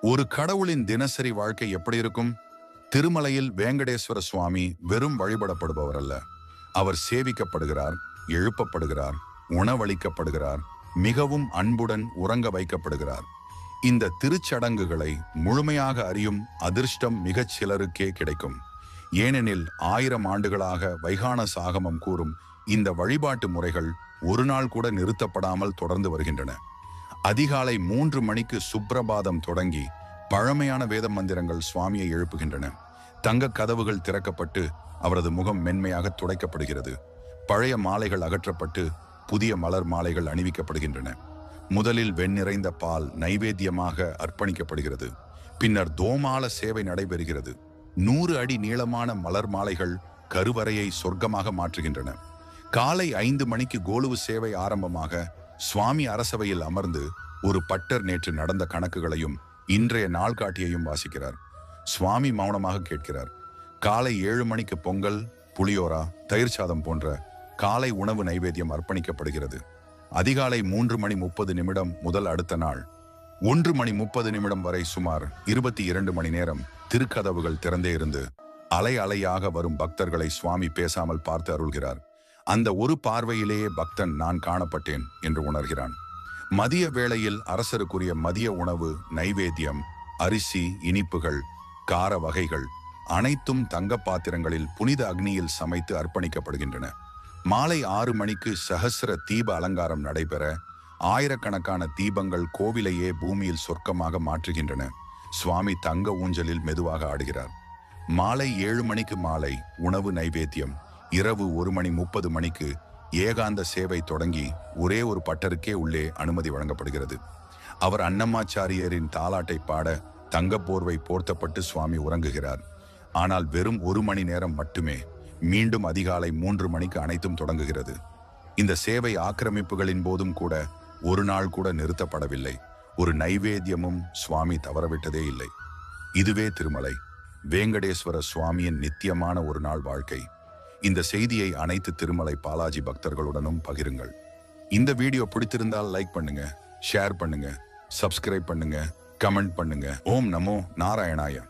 ஒரு கடவுளின் தினசரி வாழ்க்கை எப்படி இருக்கும்? திருமலையில் வேங்கடேஸ்வர சுவாமி வெறும் வழிபடப்படுபவர் அல்ல அவர் சேவிக்கப்படுகிறார் எழுப்பப்படுகிறார் உணவளிக்கப்படுகிறார் மிகவும் அன்புடன் உறங்க வைக்கப்படுகிறார். இந்த திருச்சடங்குகளை முழுமையாக அறியும் அதிர்ஷ்டம் மிகச் சிலருக்கே கிடைக்கும். ஏனெனில் ஆயிரம் ஆண்டுகளாக வைகான சாகமம் கூறும் இந்த வழிபாட்டு முறைகள் ஒரு நாள் கூட நிறுத்தப்படாமல் தொடர்ந்து வருகின்றன. அதிகாலை மூன்று மணிக்கு சுப்பிரபாதம் தொடங்கி பழமையான வேத மந்திரங்கள் சுவாமியை எழுப்புகின்றன. தங்க கதவுகள் திறக்கப்பட்டு அவரது முகம் மென்மையாக துடைக்கப்படுகிறது. பழைய மாலைகள் அகற்றப்பட்டு புதிய மலர் மாலைகள் அணிவிக்கப்படுகின்றன. முதலில் வெண்ணிறைந்த பால் நைவேத்தியமாக அர்ப்பணிக்கப்படுகிறது. பின்னர் தோமால சேவை நடைபெறுகிறது. நூறு அடி நீளமான மலர் மாலைகள் கருவறையை சொர்க்கமாக மாற்றுகின்றன. காலை ஐந்து மணிக்கு கோலுவு சேவை ஆரம்பமாக சுவாமி அரசவையில் அமர்ந்து ஒரு பட்டர் நேற்று நடந்த கணக்குகளையும் இன்றைய நாள்காட்டியையும் வாசிக்கிறார். சுவாமி மௌனமாக கேட்கிறார். காலை ஏழு மணிக்கு பொங்கல் புளியோரா தயிர் சாதம் போன்ற காலை உணவு நைவேத்தியம் அர்ப்பணிக்கப்படுகிறது. அதிகாலை மூன்று மணி முப்பது நிமிடம் முதல் அடுத்த நாள். ஒன்று மணி முப்பது நிமிடம் வரை சுமார் இருபத்தி இரண்டு மணி நேரம் திருக்கதவுகள் திறந்தே இருந்து அலை அலையாக வரும் பக்தர்களை சுவாமி பேசாமல் பார்த்து அருள்கிறார். அந்த ஒரு பார்வையிலேயே பக்தன் நான் காணப்பட்டேன் என்று உணர்கிறான். மதிய வேளையில் அரசருக்குரிய மதிய உணவு நைவேத்தியம் அரிசி இனிப்புகள் கார வகைகள் அனைத்தும் தங்க பாத்திரங்களில் புனித அக்னியில் சமைத்து அர்ப்பணிக்கப்படுகின்றன. மாலை ஆறு மணிக்கு சஹஸ்ர தீப அலங்காரம் நடைபெற ஆயிரக்கணக்கான தீபங்கள் கோவிலையே பூமியில் சொர்க்கமாக மாற்றுகின்றன. சுவாமி தங்க ஊஞ்சலில் மெதுவாக ஆடுகிறார். மாலை ஏழு மணிக்கு மாலை உணவு நைவேத்தியம். இரவு ஒரு மணி முப்பது மணிக்கு ஏகாந்த சேவை தொடங்கி ஒரே ஒரு பட்டருக்கே உள்ளே அனுமதி வழங்கப்படுகிறது. அவர் அன்னம்மாச்சாரியரின் தாலாட்டை பாட தங்கப் போர்வை போர்த்தப்பட்டு சுவாமி உறங்குகிறார். ஆனால் வெறும் ஒரு மணி நேரம் மட்டுமே மீண்டும் அதிகாலை மூன்று மணிக்கு அனைத்தும் தொடங்குகிறது. இந்த சேவை ஆக்கிரமிப்புகளின் போதும் கூட ஒரு நாள் கூட நிறுத்தப்படவில்லை. ஒரு நைவேத்தியமும் சுவாமி தவறவிட்டதே இல்லை. இதுவே திருமலை. வேங்கடேஸ்வர சுவாமியின் நித்தியமான ஒரு நாள் வாழ்க்கை. இந்த செய்தியை அனைத்து திருமலை பாலாஜி பக்தர்களுடனும் பகிருங்கள். இந்த வீடியோ பிடித்திருந்தால் லைக் பண்ணுங்க ஷேர் பண்ணுங்க சப்ஸ்கிரைப் பண்ணுங்க கமெண்ட் பண்ணுங்க. ஓம் நமோ நாராயணாயன்